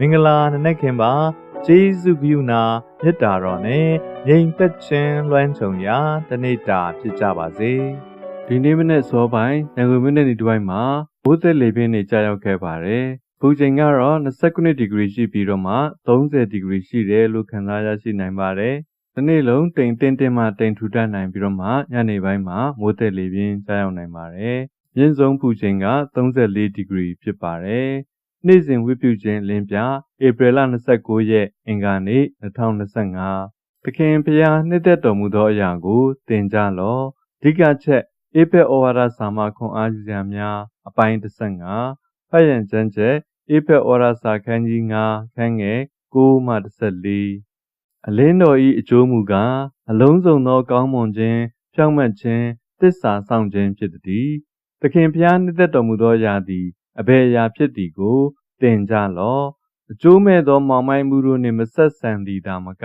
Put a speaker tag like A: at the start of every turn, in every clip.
A: မင်္ဂလာနနက်ခင်ပါဂျေစုကရုဏာမေတ္တာတော်နဲ့ငြိမ်သက်ခြင်းလွှမ်းခြုံရာတနေ့တာဖြစ်ကြပါစေ
B: ဒီနေ့မနေ့စောပိုင်းရန်ကုန်မြို့နယ်ဒီတစ်ဝိုက်မှာဘိုးသက်လေပြင်းနေကြာရောက်ခဲ့ပါတယ်။ပူချိန်ကတော့29ဒီဂရီရှိပြီးတော့မှ30ဒီဂရီရှိတယ်လို့ခန့်မှန်းရရှိနိုင်ပါတယ်။ဒီနေ့လုံးတိမ်တင်းတင်းမှတိမ်ထူထပ်နိုင်ပြီးတော့မှညနေပိုင်းမှာမိုးသက်လေပြင်းကြာရောက်နိုင်ပါတယ်။မြင့်ဆုံးပူချိန်က34ဒီဂရီဖြစ်ပါတယ်။ နေ့စဉ်ဝိပုချင်းလင်းပြဧပြီလ29ရက်အင်္ဂါနေ့2025သခင်ဖျားနှစ်သက်တော်မူသောအရာကိုသင်ကြလော့အဓိကချက်အေပက်ဩဝါဒစာမခွန်အားယူစရာများအပိုင်း35ဖတ်ရန်ကျမ်းချက်အေပက်ဩဝါဒစာခန်းကြီး9ခန်းငယ်9မှ14အလင်းတော်၏အကျိုးမူကားအလုံးစုံသောကောင်းမွန်ခြင်းဖြောင့်မတ်ခြင်းတစ္ဆာဆောင်ခြင်းဖြစ်သည်သခင်ဖျားနှစ်သက်တော်မူသောအရာသည် အဘယ်အရာဖြစ်သည်ကိုသင်ကြလော့အကျိုးမဲ့သောမောင်မိုင်းမှုတို့နှင့်မဆက်ဆံသည်သာမက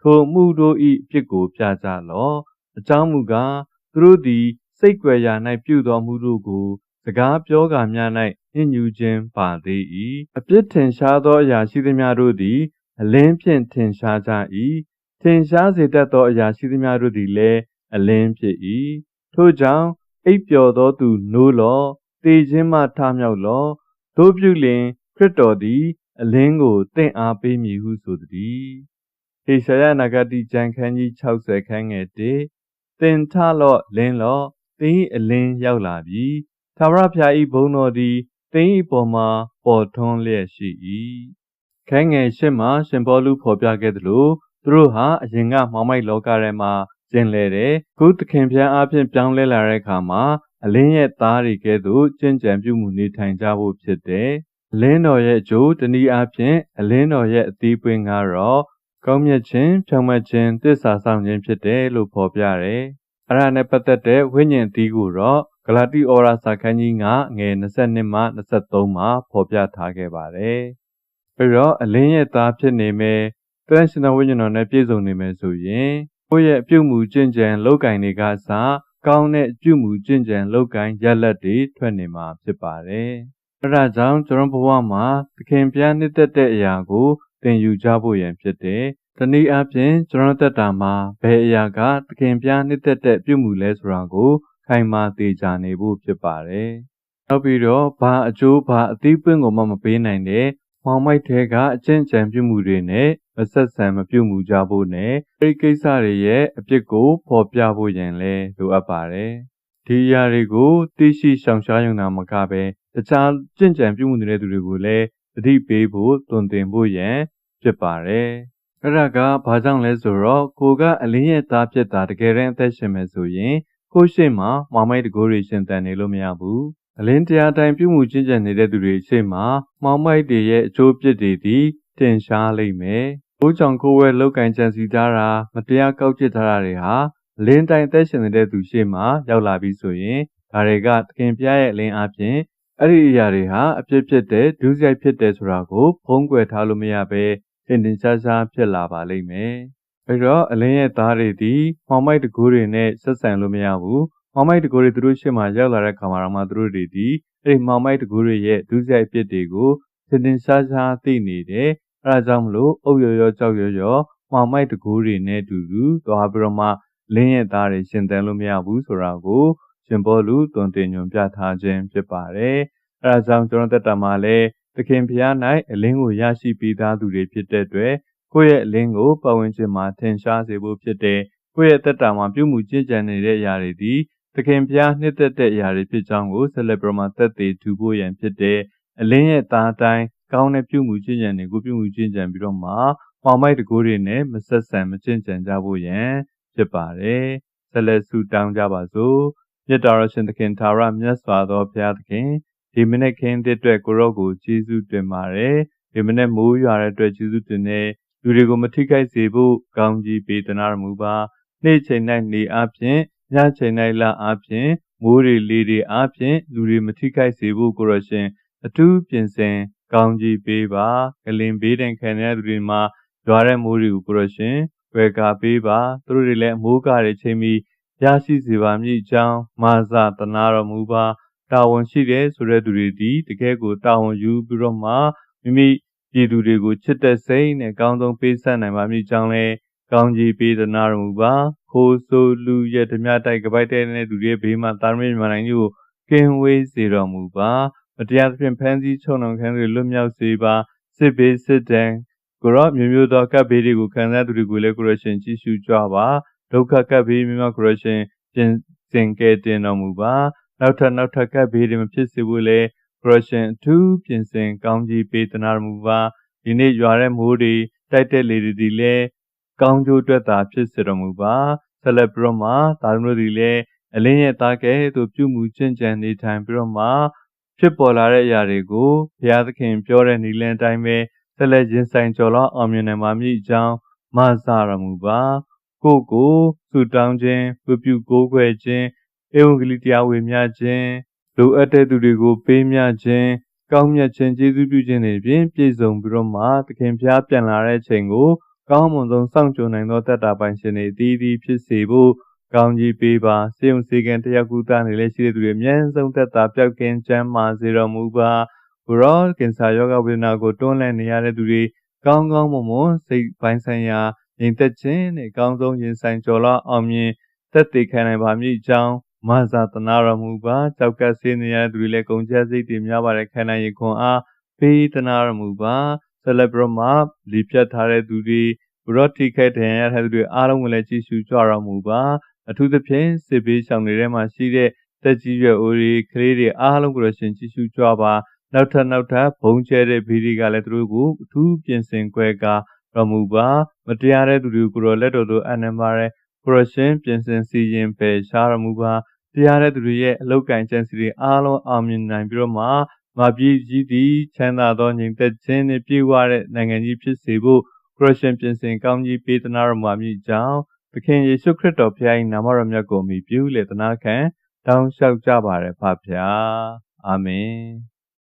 B: ထိုမှုတို့၏အဖြစ်ကိုပြကြလော့အကြောင်းမူကားသူတို့သည် စိတ်ကြွယ်ရာ၌ပြုသောမှုတို့ကို စကားပြောကာများ၌ညှဉ်းညူခြင်းပါသေး၏အပြစ်ထင်ရှားသောအရာရှိသမျှတို့သည် အလင်းဖြင့်ထင်ရှားကြ၏ထင်ရှားစေတတ်သောအရာရှိသမျှတို့သည်လည်းအလင်းဖြစ်၏ထို့ကြောင့်အိပ်ပျော်သောသူနိုးလော့ တေခြင်းမှထမြောက်လော့တို့ပြုလျင်ခရစ်တော်သည် အလင်းကိုတင့်အားပေးမည်ဟုဆိုသည်ဟေရှာယနဂတိကျမ်းခန်းကြီး60ခန်းငယ်1သင်ထလော့လင်းလော့သင်၏အလင်းရောက်လာပြီ။ထာဝရဘုရား၏ဘုန်းတော်သည်သင်၏ပေါ်မှာပေါ်ထွန်းလျက်ရှိ၏။ခန်းငယ်ရှစ်မှာရှင်ဘောလူဖော်ပြခဲ့သလိုသူတို့ဟာအရင်ကမောင်မိုက်လောကထဲမှာကျင်လေတယ်။ခုသခင်ဖျားအဖြစ်ပြောင်းလဲလာတဲ့အခါမှာ အလင်းရဲ့သားတွေကဲ့သို့ကျင့်ကြံပြုမှုနေထိုင်ကြဖို့ဖြစ်တယ်။အလင်းတော်ရဲ့အကျိုးတနည်းအားဖြင့်အလင်းတော်ရဲ့အသီးပွင့်ကတော့ကောင်းမြတ်ခြင်းဖြောင့်မတ်ခြင်းတစ္ဆာဆောင်ခြင်းဖြစ်တယ်လို့ဖော်ပြတယ်။အဲ့ဒါနဲ့ပတ်သက်တဲ့ဝိညာဉ်အသီးကိုတော့ဂလာတိဩရာစာခန်းကြီး9ငယ်22မှ23မှာဖော်ပြထားခဲ့ပါတယ်။ပြီးတော့အလင်းရဲ့သားဖြစ်နေမယ်တန်ရှင်တော်ဝိညာဉ်တော်နဲ့ပြည့်စုံနေမယ်ဆိုရင်ကိုယ့်ရဲ့အပြုမှုကျင့်ကြံလောက်ကင်တွေကစား ကောင်းတဲ့အပြုမှုကျင့်ကြံလောက်ကင်ရက်လက်တွေထွက်နေမှာဖြစ်ပါတယ်။အဲဒါကြောင့်ကျွန်တော်ဘဝမှာသခင်ပြနှစ်သက်တဲ့အရာကိုသင်ယူကြဖို့ရန်ဖြစ်တယ်။တနည်းအားဖြင့်ကျွန်တော်သက်တာမှာဘယ်အရာကသခင်ပြနှစ်သက်တဲ့ပြုမှုလဲဆိုတာကိုခိုင်မာသေချာနေဖို့ဖြစ်ပါတယ်။နောက်ပြီးတော့ဘာအကျိုးဘာအသီးပွင့်ကိုမှမပေးနိုင်တဲ့မောင်မိုက်ထဲကအကျင့်ကြံပြုမှုတွေနဲ့ မဆက်ဆံမပြုမှုကြဖို့နဲ့အဲဒီကိစ္စတွေရဲ့အပြစ်ကိုဖော်ပြဖို့ရန်လည်းလိုအပ်ပါတယ်။ဒီအရာတွေကိုသိရှိရှောင်ရှားရုံသာမကပဲတခြားကျင့်ကြံပြုမှုနေတဲ့သူတွေကိုလည်းသတိပေးဖို့တွင်တင်ဖို့ရန်ဖြစ်ပါတယ်။အဲ့ဒါကဘာကြောင့်လဲဆိုတော့ကိုကအလင်းရဲ့သားဖြစ်တာတကယ်တမ်းအသက်ရှင်မယ်ဆိုရင်ကိုရှိမှမမိုက်တကိုးတွေရှင်တန်နေလို့မရဘူး။အလင်းတရားတိုင်းပြုမှုကျင့်ကြံနေတဲ့သူတွေရှိမှမောင်မိုက်တွေရဲ့အကျိုးပြစ်တွေသည်တင်ရှားလိမ့်မယ်။ ဘိုးကြောင့်ကိုယ်ဝဲလောက်ကင်ကြံစီထားတာမတရားကောက်ကျစ်ထားတာတွေဟာအလင်းတိုင်းအသက်ရှင်နေတဲ့သူရှိမှရောက်လာပြီဆိုရင်ဒါတွေကသခင်ပြရဲ့အလင်းအပြင်အဲ့ဒီအရာတွေဟာအပြစ်ဖြစ်တဲ့ဒုစရိုက်ဖြစ်တဲ့ဆိုတာကိုဖုံးကွယ်ထားလို့မရဘဲထင်ထင်ရှားရှားဖြစ်လာပါလိမ့်မယ်။အဲတော့အလင်းရဲ့သားတွေဒီမောင်မိုက်တကူတွေနဲ့ဆက်ဆံလို့မရဘူး။မောင်မိုက်တကူတွေသူတို့ရှေ့မှာရောက်လာတဲ့ခါမှာတော့မှသူတို့တွေဒီအဲ့ဒီမောင်မိုက်တကူတွေရဲ့ဒုစရိုက်အပြစ်တွေကိုထင်ထင်ရှားရှားသိနေတယ်။ အဲဒါကြောင့်မလို့အုပ်ရော်ရော်ကြောက်ရော်ရော်မောင်မိုက်တကူတွေနဲ့တူတူသွားပြီးတော့မှလင်းရဲ့သားတွေရှင်သန်လို့မရဘူးဆိုတာကိုရှင်ဘောလူတွင်တင်ညွန်ပြထားခြင်းဖြစ်ပါတယ်။အဲဒါကြောင့်ကျွန်တော်တက်တာမှာလည်းသခင်ဖျား၌အလင်းကိုရရှိပြီးသားသူတွေဖြစ်တဲ့အတွက်ကိုယ့်ရဲ့အလင်းကိုပတ်ဝန်းကျင်မှာထင်ရှားစေဖို့ဖြစ်တဲ့ကိုယ့်ရဲ့တက်တာမှာပြုမှုကျင့်ကြံနေတဲ့အရာတွေဒီသခင်ဖျားနှစ်သက်တဲ့အရာတွေဖြစ်ကြောင်းကိုဆက်လက်ပြမသက်သေထူဖို့ရန်ဖြစ်တဲ့အလင်းရဲ့သားတိုင်း ကောင်းတဲ့ပြုမှုကျင့်ကြံတွေကိုပြုမှုကျင့်ကြံပြီးတော့မှမောင်မိုက်တကိုးတွေနဲ့မဆက်ဆံမကျင့်ကြံကြဖို့ရန်ဖြစ်ပါတယ်ဆက်လက်ဆုတောင်းကြပါစို့မြတ်တော်ရှင်သခင်သာရမြတ်စွာသောဘုရားသခင်ဒီမနေ့ခင်းတဲ့အတွက်ကိုရောကိုကျေးဇူးတင်ပါတယ်ဒီမနေ့မိုးရွာတဲ့အတွက်ကျေးဇူးတင်တယ်လူတွေကိုမထိခိုက်စေဖို့ကောင်းကြီးပေးသနာတော်မူပါနေ့ချိန်၌နေအပြင်ညချိန်၌လအပြင်မိုးတွေလေတွေအပြင်လူတွေမထိခိုက်စေဖို့ကိုရရှင်အထူးပြင်ဆင် ကောင်းကြီးပေးပါကလင်ဘေးတိုင်ခံရတဲ့သူတွေမှာရွာတဲ့မိုးတွေကိုကိုရရှင်ဝယ်ကာပေးပါသူတို့တွေလည်းအမိုးကားတွေချိန်ပြီးရရှိစေပါမည်အကြောင်းမာဇတနာတော်မူပါတာဝန်ရှိတယ်ဆိုတဲ့သူတွေဒီတကယ်ကိုတာဝန်ယူပြီးတော့မှမိမိပြည်သူတွေကိုချစ်တဲ့စိတ်နဲ့ကောင်းဆုံးပေးဆက်နိုင်ပါမည်ကြောင်းလည်းကောင်းကြီးပေးသနာတော်မူပါခိုးဆိုးလူရဲ့ဓမြတိုက်ကပိုက်တဲ့တဲ့သူတွေဘေးမှာတာရမင်းမြန်မာနိုင်ငံကိုကင်းဝေးစေတော်မူပါ မတရားသဖြင့်ဖန်ဆီးချုံနှောင်ခံတွေလွတ်မြောက်စေပါစစ်ဘေးစစ်တမ်းကိုရောမျိုးမျိုးသောကပ်ဘေးတွေကိုခံစားသူတွေကိုလည်းကိုရရှင်ကြည့်ရှုကြပါဒုက္ခကပ်ဘေးမျိုးမျိုးကိုရရှင်ပြင်ဆင်ကဲတင်တော်မူပါနောက်ထပ်နောက်ထပ်ကပ်ဘေးတွေမဖြစ်စေဘူးလေကိုရရှင်အထူးပြင်ဆင်ကောင်းကြီးပေးသနာတော်မူပါဒီနေ့ရွာတဲ့မိုးတွေတိုက်တဲ့လေတွေဒီလည်းကောင်းကျိုးအတွက်သာဖြစ်စေတော်မူပါဆက်လက်ပြီးတော့မှဒါတို့ဒီလည်းအလင်းရဲ့သားကဲ့သို့ပြုမှုကျင့်ကြံနေထိုင်ပြီးတော့မှ ဖြစ်ပေါ်လာတဲ့အရာတွေကိုဘုရားသခင်ပြောတဲ့ဤလန်တိုင်းပဲဆက်လက်ရင်ဆိုင်ကြော်လောက်အောင်မြင်နိုင်ပါမည်အကြောင်းမဆာတော်မူပါကိုယ့်ကိုဆုတောင်းခြင်းပြုပြုကိုးကွယ်ခြင်းဧဝံဂေလိတရားဝေမျှခြင်းလိုအပ်တဲ့သူတွေကိုပေးမျှခြင်းကောင်းမြတ်ခြင်းကျေးဇူးပြုခြင်းတွေဖြင့်ပြည့်စုံပြီးတော့မှသခင်ဖျားပြန်လာတဲ့အချိန်ကိုကောင်းမွန်ဆုံးစောင့်ကြိုနိုင်သောတတ်တာပိုင်ရှင်တွေအသီးသီးဖြစ်စေဖို့ ကောင်းကြီးပေးပါစေုံစေကံတရားကူတာနေလဲရှိတဲ့သူတွေအမြဲဆုံးသက်တာပျောက်ကင်းချမ်းမာစေတော်မူပါဘုရောကင်ဆာယောဂဝေဒနာကိုတွန်းလှန်နေရတဲ့သူတွေကောင်းကောင်းမွန်မွန်စိတ်ပိုင်းဆိုင်ရာငြိမ်သက်ခြင်းနဲ့အကောင်းဆုံးရင်ဆိုင်ကြော်လောက်အောင်မြင်သက်သေခံနိုင်ပါမည်အကြောင်းမဆာတနာတော်မူပါကြောက်ကဆေးနေရတဲ့သူတွေလည်းကုန်ကျစိတ်တွေများပါတယ်ခံနိုင်ရခွန်အားပေးတနာတော်မူပါဆက်လက်ပြီးတော့မှလီပြတ်ထားတဲ့သူတွေဘုရောထိခိုက်တဲ့ရတဲ့သူတွေအားလုံးကိုလည်းကြည့်ရှုကြတော်မူပါ အထူးသဖြင့်စစ်ဘေးရှောင်တွေထဲမှာရှိတဲ့တက်ကြီးရွယ်အိုတွေကလေးတွေအားလုံးကိုရှင်ကြည့်ရှုကြပါနောက်ထပ်နောက်ထပ်ဘုံကျဲတဲ့ဗီဒီကလည်းသူတို့ကိုအထူးပြင်ဆင်꿰ကာတော်မူပါမတရားတဲ့သူတွေကိုတော့လက်တော်သို့အနံပါရဲကိုရရှင်ပြင်ဆင်စီရင်ပယ်ရှားတော်မူပါတရားတဲ့သူတွေရဲ့အလောက်ကင်ချမ်းစီတွေအားလုံးအောင်မြင်နိုင်ပြီးတော့မှမပြည်ကြီးသည်ချမ်းသာသောညီသက်ခြင်းနှင့်ပြည့်ဝတဲ့နိုင်ငံကြီးဖြစ်စေဖို့ခရစ်ယာန်ပြင်ဆင်ကောင်းကြီးပေးသနာတော်မူမည်ကြောင်း သခင်ယေရှုခရစ်တော်ဖခင်၏နာမတော်မြတ်ကိုအမိပြုလေသနာခံတောင်းလျှောက်ကြပါရဖဖျားအာမင်